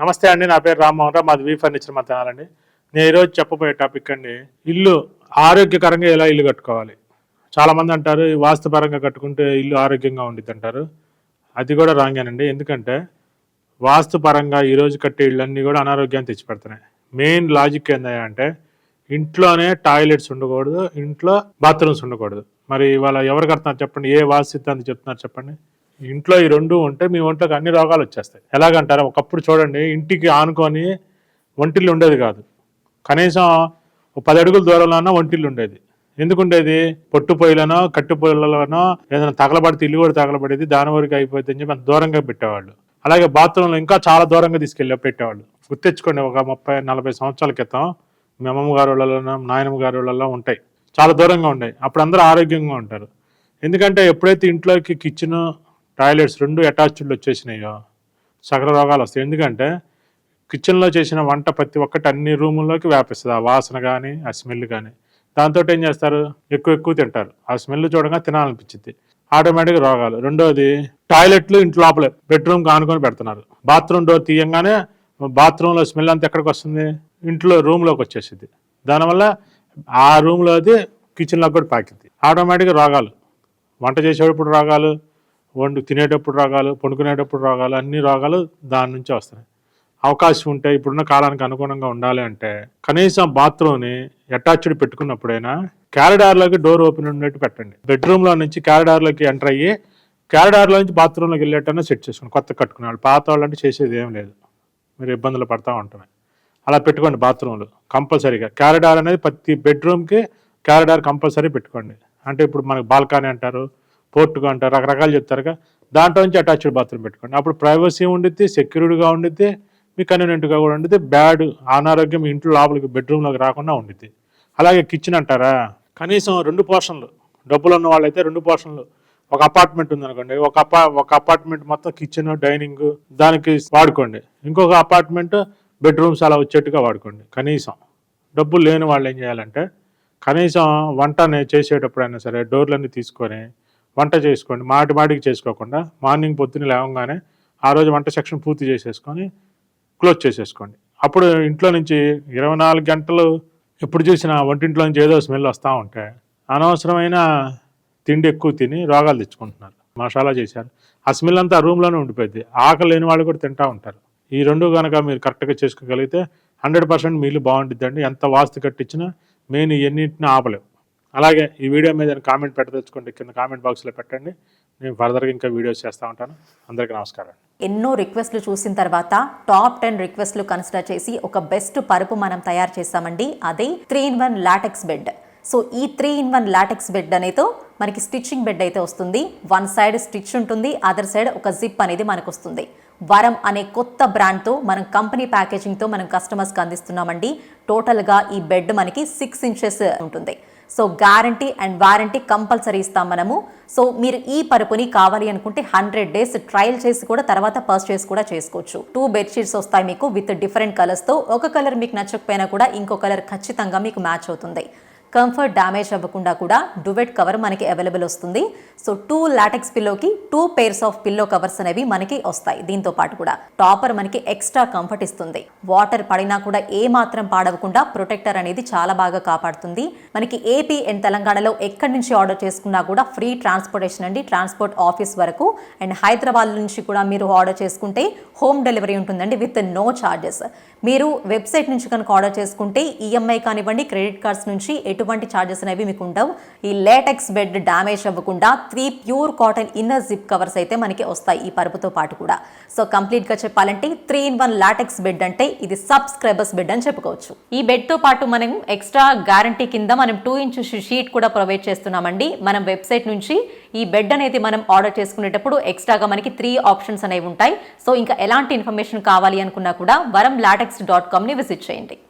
నమస్తే అండి నా పేరు రామ్మోహన్ రావు మాది వీ ఫర్నిచర్ మతాలండి నేను ఈరోజు చెప్పబోయే టాపిక్ అండి ఇల్లు ఆరోగ్యకరంగా ఎలా ఇల్లు కట్టుకోవాలి? చాలా మంది అంటారు "ఈ వాస్తుపరంగా కట్టుకుంటే ఇల్లు ఆరోగ్యంగా ఉండిద్ది అంటారు. అది కూడా రాంగేనండి ఎందుకంటే వాస్తుపరంగా ఈరోజు కట్టే ఇళ్ళన్నీ కూడా అనారోగ్యాన్ని తెచ్చిపెడుతున్నాయి. మెయిన్ లాజిక్ ఏందయ్యా అంటే ఇంట్లోనే టాయిలెట్స్ ఉండకూడదు ఇంట్లో బాత్రూమ్స్ ఉండకూడదు. మరి ఇవాళ ఎవరు కడుతున్నారు చెప్పండి? ఏ వాస్తు సిద్ధాంతం చెప్తున్నారు చెప్పండి? ఇంట్లో ఈ రెండు ఉంటే మీ ఒంట్లోకి అన్ని రోగాలు వచ్చేస్తాయి. ఎలాగంటారు? ఒకప్పుడు చూడండి ఇంటికి ఆనుకొని ఒంటిల్లు ఉండేది కాదు. కనీసం పది అడుగుల దూరంలోనో ఒంటిల్లు ఉండేది. ఎందుకు ఉండేది? పొట్టు పొయ్యిలనో కట్టు పొయ్యిలలోనో ఏదైనా తగలబడితే ఇల్లు కూడా తగలబడేది దాని వరకు అయిపోతుంది అని చెప్పి అంత దూరంగా పెట్టేవాళ్ళు. అలాగే బాత్రూంలో ఇంకా చాలా దూరంగా తీసుకెళ్ళి పెట్టేవాళ్ళు. గుర్తెచ్చుకోండి ఒక ముప్పై నలభై సంవత్సరాల క్రితం మీ అమ్మమ్మ గారి వాళ్ళలో నాయనమ్మ గారి వాళ్ళలో ఉంటాయి. చాలా దూరంగా ఉన్నాయి అప్పుడు అందరూ ఆరోగ్యంగా ఉంటారు. ఎందుకంటే ఎప్పుడైతే ఇంట్లోకి కిచెన్ టాయిలెట్స్ రెండు అటాచ్డ్ వచ్చేసినాయో. సకల రోగాలు వస్తాయి. ఎందుకంటే కిచెన్లో చేసిన వంట ప్రతి ఒక్కటి అన్ని రూముల్లోకి వ్యాపిస్తుంది. ఆ వాసన కానీ ఆ స్మెల్ కానీ దాంతో ఏం చేస్తారు? ఎక్కువ ఎక్కువ తింటారు. ఆ స్మెల్ చూడగా తినాలనిపించింది ఆటోమేటిక్గా రోగాలు. రెండోది టాయిలెట్లు ఇంటి లోపలే. బెడ్రూమ్కి ఆనుకొని పెడుతున్నారు. బాత్రూమ్ డోర్ తీయంగానే బాత్రూంలో స్మెల్ అంతా ఎక్కడికి వస్తుంది? ఇంట్లో రూమ్లోకి వచ్చేసింది దానివల్ల ఆ రూమ్లోది కిచెన్లోకి కూడా పాకింది ఆటోమేటిక్గా రోగాలు. వంట చేసేటప్పుడు రోగాలు వండు తినేటప్పుడు రోగాలు పండుకునేటప్పుడు రోగాలు అన్ని రోగాలు దాని నుంచి వస్తున్నాయి. అవకాశం ఉంటే ఇప్పుడున్న కాలానికి అనుగుణంగా ఉండాలి అంటే కనీసం బాత్రూమ్ని అటాచ్డ్ పెట్టుకున్నప్పుడైనా క్యారిడార్లోకి డోర్ ఓపెన్ ఉన్నట్టు పెట్టండి. బెడ్రూమ్లో నుంచి క్యారిడార్లోకి ఎంటర్ అయ్యి క్యారిడార్లో నుంచి బాత్రూంలోకి వెళ్ళేటన్నా సెట్ చేసుకోండి కొత్త కట్టుకునే వాళ్ళు పాత వాళ్ళు అంటే చేసేది ఏం లేదు. మీరు ఇబ్బందులు పడతా ఉంటున్నాయి అలా పెట్టుకోండి బాత్రూమ్లు కంపల్సరీగా. క్యారిడార్ అనేది ప్రతి బెడ్రూమ్కి క్యారిడార్ కంపల్సరీ పెట్టుకోండి. అంటే ఇప్పుడు మనకి బాల్కనీ అంటారు పోర్టుగా అంటారు రకరకాలు చెప్తారుగా. దాంట్లో నుంచి అటాచ్డ్ బాత్రూమ్ పెట్టుకోండి. అప్పుడు ప్రైవసీ ఉండిద్ది సెక్యూరిటీగా ఉండిద్ది మీ కన్వీనియంట్గా కూడా ఉండిద్ది బ్యాడ్ అనారోగ్యం మీ ఇంట్లో లోపలికి బెడ్రూమ్లోకి రాకుండా ఉండిద్ది. అలాగే కిచెన్ అంటారా? కనీసం రెండు పోర్షన్లు డబ్బులు ఉన్న వాళ్ళైతే రెండు పోర్షన్లు. ఒక అపార్ట్మెంట్ ఉందనుకోండి ఒక అపా ఒక అపార్ట్మెంట్ మొత్తం కిచెన్ డైనింగ్ దానికి వాడుకోండి. ఇంకొక అపార్ట్మెంట్ బెడ్రూమ్స్ అలా వచ్చేట్టుగా వాడుకోండి కనీసం. డబ్బులు లేని వాళ్ళు ఏం చేయాలంటే కనీసం వంట చేసేటప్పుడైనా సరే డోర్లన్నీ తీసుకొని వంట చేసుకోండి మాటి మాటికి చేసుకోకుండా మార్నింగ్ పొద్దున్న లేవగానే ఆ రోజు వంట సెక్షన్ పూర్తి చేసేసుకొని క్లోజ్ చేసేసుకోండి. అప్పుడు ఇంట్లో నుంచి ఇరవై నాలుగు గంటలు ఎప్పుడు చూసినా వంటింట్లో నుంచి ఏదో స్మెల్ వస్తూ ఉంటే అనవసరమైన తిండి ఎక్కువ తిని రోగాలు తెచ్చుకుంటున్నారు. మసాలా చేశారు. ఆ స్మెల్ అంతా రూమ్లోనే ఉండిపోయింది. ఆకలి లేని వాళ్ళు కూడా తింటూ ఉంటారు. ఈ రెండు కనుక మీరు కరెక్ట్గా చేసుకోగలిగితే హండ్రెడ్ పర్సెంట్ మీలు బాగుంటుందండి ఎంత వాస్తు కట్టించినా మెయిన్ ఎన్నింటిని ఆపలేవు అలాగే ఈ వీడియో మీద కామెంట్ పెట్టదలుచుకోండి కింద కామెంట్ బాక్స్లో పెట్టండి. నేను ఫర్దర్గా ఇంకా వీడియోస్ చేస్తూ ఉంటాను. అందరికీ నమస్కారం. ఎన్నో రిక్వెస్ట్లు చూసిన తర్వాత టాప్ టెన్ రిక్వెస్ట్లు కన్సిడర్ చేసి ఒక బెస్ట్ పరుపు మనం తయారు చేస్తామండి. అదే three in one latex bed so ఈ three in one latex bed అనేది మనకి స్టిచ్చింగ్ బెడ్ అయితే వస్తుంది. వన్ సైడ్ స్టిచ్ ఉంటుంది అదర్ సైడ్ ఒక జిప్ అనేది మనకు వస్తుంది. వరం అనే కొత్త బ్రాండ్తో మనం కంపెనీ ప్యాకేజింగ్తో మనం కస్టమర్స్కి అందిస్తున్నామండి. టోటల్గా ఈ బెడ్ మనకి సిక్స్ ఇంచెస్ ఉంటుంది. So guarantee and warranty compulsory ఇస్తాం మనము. సో మీరు ఈ పరుపుని కావాలి అనుకుంటే హండ్రెడ్ డేస్ ట్రయల్ చేసి కూడా తర్వాత పర్చేస్ కూడా చేసుకోవచ్చు. టూ బెడ్షీట్స్ వస్తాయి మీకు విత్ డిఫరెంట్ కలర్స్తో ఒక కలర్ మీకు నచ్చకపోయినా కూడా ఇంకో కలర్ ఖచ్చితంగా మీకు మ్యాచ్ అవుతుంది. కంఫర్ట్ డ్యామేజ్ అవ్వకుండా కూడా డువెట్ కవర్ మనకి అవైలబుల్ వస్తుంది. So two latex పిల్లోకి two pairs of pillow covers అనేవి మనకి వస్తాయి. దీంతో పాటు కూడా టాపర్ మనకి ఎక్స్ట్రా కంఫర్ట్ ఇస్తుంది. వాటర్ పడినా కూడా ఏ మాత్రం పాడవకుండా ప్రొటెక్టర్ అనేది చాలా బాగా కాపాడుతుంది. మనకి ఏపీ అండ్ తెలంగాణలో ఎక్కడి నుంచి ఆర్డర్ చేసుకున్నా కూడా ఫ్రీ ట్రాన్స్పోర్టేషన్ అండి. ట్రాన్స్పోర్ట్ ఆఫీస్ వరకు. అండ్ హైదరాబాద్ నుంచి కూడా మీరు ఆర్డర్ చేసుకుంటే హోమ్ డెలివరీ ఉంటుందండి విత్ నో ఛార్జెస్ మీరు వెబ్సైట్ నుంచి కనుక ఆర్డర్ చేసుకుంటే ఈఎంఐ కానివ్వండి క్రెడిట్ కార్డ్స్ నుంచి ఎటువంటి ఛార్జెస్ అనేవి మీకు ఉండవు ఈ లేటెక్స్ బెడ్ డ్యామేజ్ అవ్వకుండా three pure cotton inner zip covers అయితే మనకి వస్తాయి ఈ పరుపుతో పాటు కూడా. సో కంప్లీట్గా చెప్పాలంటే three in one latex bed అంటే ఇది సబ్స్క్రైబర్స్ బెడ్ అని చెప్పుకోవచ్చు. ఈ బెడ్తో పాటు మనం ఎక్స్ట్రా గ్యారంటీ కింద మనం టూ ఇంచ్ షీట్ కూడా ప్రొవైడ్ చేస్తున్నామండి. మనం వెబ్సైట్ నుంచి ఈ బెడ్ అనేది మనం ఆర్డర్ చేసుకునేటప్పుడు ఎక్స్ట్రాగా మనకి త్రీ ఆప్షన్స్ అనేవి ఉంటాయి. సో ఇంకా ఎలాంటి ఇన్ఫర్మేషన్ కావాలి అనుకున్నా కూడా వరం లాటెక్స్ డాట్ కామ్ని విజిట్ చేయండి.